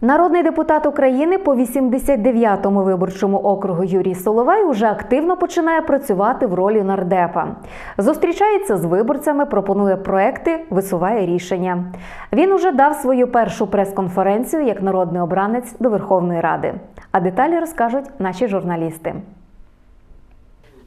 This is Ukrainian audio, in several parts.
Народний депутат України по 89-му виборчому округу Юрій Соловей уже активно починає працювати в ролі нардепа. Зустрічається з виборцями, пропонує проекти, висуває рішення. Він уже дав свою першу прес-конференцію як народний обранець до Верховної Ради. А деталі розкажуть наші журналісти.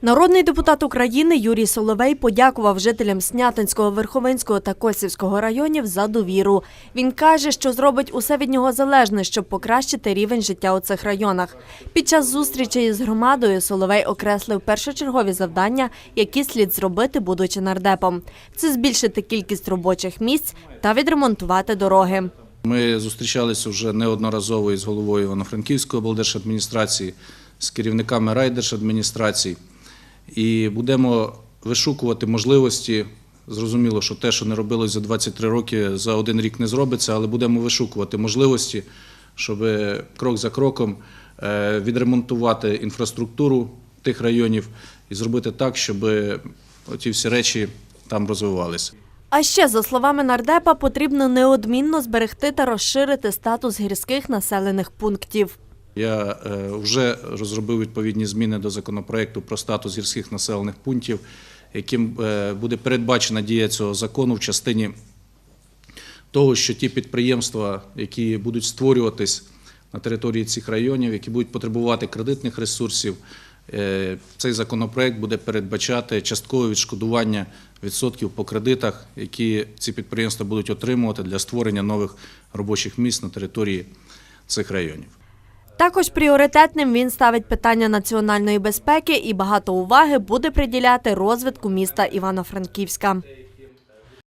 Народний депутат України Юрій Соловей подякував жителям Снятинського, Верховинського та Косівського районів за довіру. Він каже, що зробить усе від нього залежне, щоб покращити рівень життя у цих районах. Під час зустрічі із громадою Соловей окреслив першочергові завдання, які слід зробити, будучи нардепом. Це збільшити кількість робочих місць та відремонтувати дороги. Ми зустрічалися вже неодноразово із головою Івано-Франківської облдержадміністрації, з керівниками райдержадміністрацій і будемо вишукувати можливості. Зрозуміло, що те, що не робилось за 23 роки, за один рік не зробиться, але будемо вишукувати можливості, щоб крок за кроком е, відремонтувати інфраструктуру тих районів і зробити так, щоб ті всі речі там розвивалися. А ще, за словами нардепа, потрібно неодмінно зберегти та розширити статус гірських населених пунктів. Я е, вже розробив відповідні зміни до законопроекту про статус гірських населених пунктів, яким е, буде передбачена дія цього закону в частині того, що ті підприємства, які будуть створюватись на території цих районів, які будуть потребувати кредитних ресурсів, е, цей законопроект буде передбачати часткове відшкодування відсотків по кредитах, які ці підприємства будуть отримувати для створення нових робочих місць на території цих районів. Також пріоритетним він ставить питання національної безпеки і багато уваги буде приділяти розвитку міста Івано-Франківська.